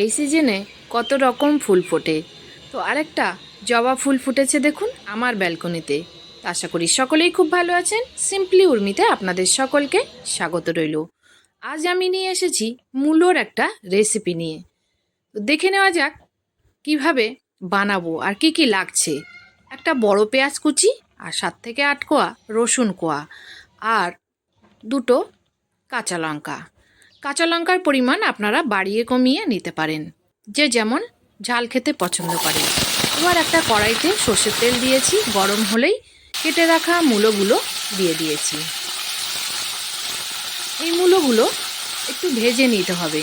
এই সিজনে কত রকম ফুল ফোটে। তো আরেকটা জবা ফুল ফুটেছে দেখুন আমার ব্যালকনিতে। আশা করি সকলেই খুব ভালো আছেন। সিম্পলি উর্মিতে আপনাদের সকলকে স্বাগত রইল। আজ আমি নিয়ে এসেছি মূলোর একটা রেসিপি নিয়ে। দেখে নেওয়া যাক কীভাবে বানাবো আর কি কি লাগছে। একটা বড় পেঁয়াজ কুচি আর সাত থেকে আট কোয়া রসুন কোয়া আর দুটো কাঁচা লঙ্কা। কাঁচা লঙ্কার পরিমাণ আপনারা বাড়িয়ে কমিয়ে নিতে পারেন। যে যেমন ঝাল খেতে পছন্দ করেন এবার একটা কড়াইতে সর্ষের তেল দিয়েছি, গরম হলেই কেটে রাখা মূলোগুলো দিয়ে দিয়েছি। এই মূলোগুলো একটু ভেজে নিতে হবে।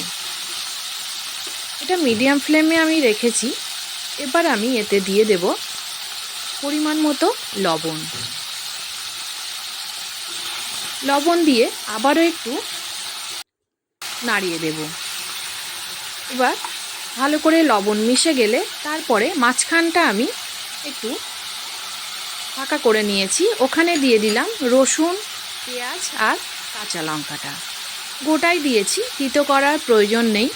এটা মিডিয়াম ফ্লেমে আমি রেখেছি। এবার আমি এতে দিয়ে দেব পরিমাণ মতো লবণ। লবণ দিয়ে আবারও একটু নাড়িয়ে দেব। এবার ভালো করে লবণ মিশে গেলে তারপরে মাঝখানটা আমি একটু ফাঁকা করে নিয়েছি। ওখানে দিয়ে দিলাম রসুন, পেঁয়াজ আর কাঁচা লঙ্কাটা। গোটাই দিয়েছি, তিতো করার প্রয়োজন নেই।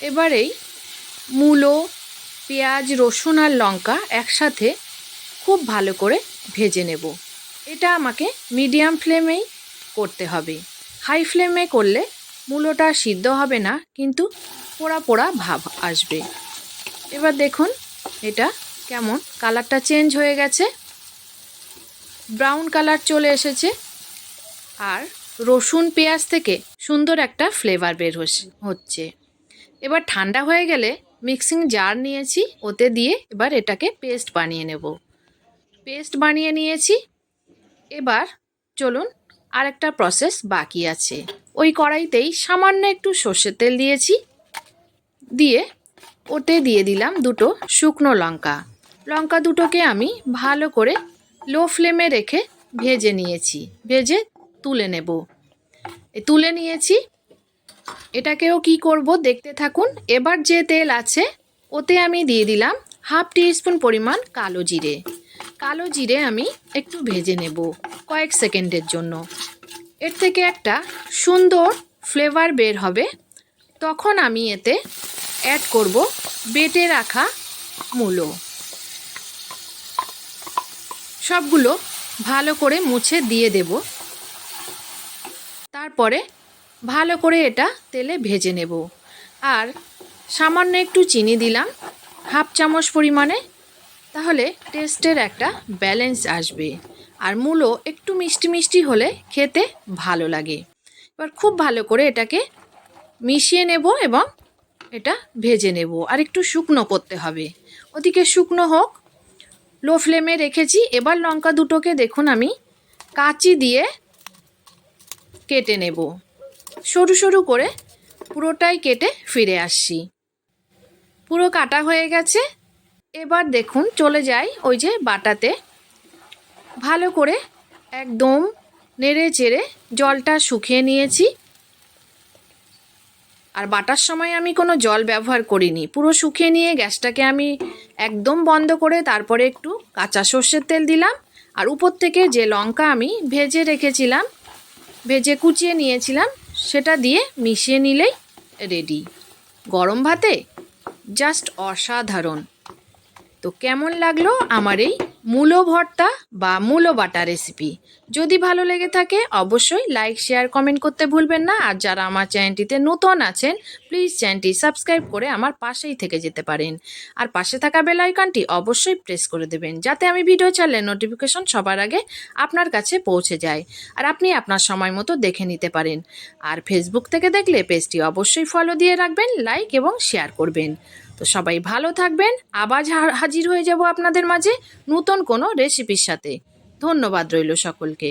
এবারেই মূলো, পেঁয়াজ, রসুন আর লঙ্কা একসাথে খুব ভালো করে ভেজে নেব। এটা আমাকে মিডিয়াম ফ্লেমেই করতে হবে। হাই ফ্লেমে করলে মূলোটা সিদ্ধ হবে না, কিন্তু পোড়া পোড়া ভাব আসবে। এবার দেখুন এটা কেমন, কালারটা চেঞ্জ হয়ে গেছে। ব্রাউন কালার চলে এসেছে আর রসুন, পেঁয়াজ থেকে সুন্দর একটা ফ্লেভার বের হচ্ছে। এবার ঠান্ডা হয়ে গেলে মিক্সিং জার নিয়েছি, ওতে দিয়ে এবার এটাকে পেস্ট বানিয়ে নেব। পেস্ট বানিয়ে নিয়েছি। এবার চলুন আরেকটা প্রসেস বাকি আছে। ওই কড়াইতেই সামান্য একটু সর্ষের তেল দিয়েছি। দিয়ে ওতে দিয়ে দিলাম দুটো শুকনো লঙ্কা। লঙ্কা দুটোকে আমি ভালো করে লো ফ্লেমে রেখে ভেজে নিয়েছি। ভেজে তুলে নেব। তুলে নিয়েছি। এটাকেও কি করব দেখতে থাকুন। এবার যে তেল আছে, ওতে আমি দিয়ে দিলাম হাফ স্পুন পরিমাণ কালো জিরে। কালো জিরে আমি একটু ভেজে নেব কয়েক সেকেন্ডের জন্য। এর থেকে একটা সুন্দর ফ্লেভার বের হবে। তখন আমি এতে অ্যাড করব বেটে রাখা মূলো। সবগুলো ভালো করে মুছে দিয়ে দেব। তারপরে ভালো করে এটা তেলে ভেজে নেব। আর সামান্য একটু চিনি দিলাম, হাফ চামচ পরিমাণে, তাহলে টেস্টের একটা ব্যালেন্স আসবে। আর মূলো একটু মিষ্টি মিষ্টি হলে খেতে ভালো লাগে। এবার খুব ভালো করে এটাকে মিশিয়ে নেব এবং এটা ভেজে নেব। আর একটু শুকনো করতে হবে। ওদিকে শুকনো হোক, লো ফ্লেমে রেখেছি। এবার লঙ্কা দুটোকে দেখুন আমি কাঁচি দিয়ে কেটে নেব। সরু সরু করে পুরোটাই কেটে ফিরে আসছি। পুরো কাটা হয়ে গেছে। এবার দেখুন চলে যাই ওই যে বাটাতে ভালো করে একদম নেড়ে চেড়ে জলটা শুকিয়ে নিয়েছি। আর বাটার সময় আমি কোনো জল ব্যবহার করিনি। পুরো শুকিয়ে নিয়ে গ্যাসটাকে আমি একদম বন্ধ করে তারপরে একটু কাঁচা সর্ষের তেল দিলাম। আর উপর থেকে যে লঙ্কা আমি ভেজে রেখেছিলাম, ভেজে কুচিয়ে নিয়েছিলাম, সেটা দিয়ে মিশিয়ে নিলেই রেডি গরম ভাতে জাস্ট অসাধারণ। তো কেমন লাগল আমার এই মূলো ভর্তা বা মূলো বাটা রেসিপি যদি ভালো লেগে থাকে, অবশ্যই লাইক শেয়ার কমেন্ট করতে ভুলবেন না। আর যারা আমার চ্যানেলটিতে নতুন আছেন প্লিজ চ্যানেলটি সাবস্ক্রাইব করে আমার পাশেই থেকে যেতে পারেন। আর পাশে থাকা বেল আইকনটি অবশ্যই প্রেস করে দেবেন, যাতে আমি ভিডিও ছাড়লে নোটিফিকেশন সবার আগে আপনার কাছে পৌঁছে যায় আর আপনি আপনার সময় মতো দেখে নিতে পারেন। আর ফেসবুক থেকে দেখলে পেজটি অবশ্যই ফলো দিয়ে রাখবেন লাইক এবং শেয়ার করবেন। তো সবাই ভালো থাকবেন। আবার হাজির হয়ে যাব আপনাদের মাঝে নতুন কোনো রেসিপির সাথে। ধন্যবাদ রইল সকলকে।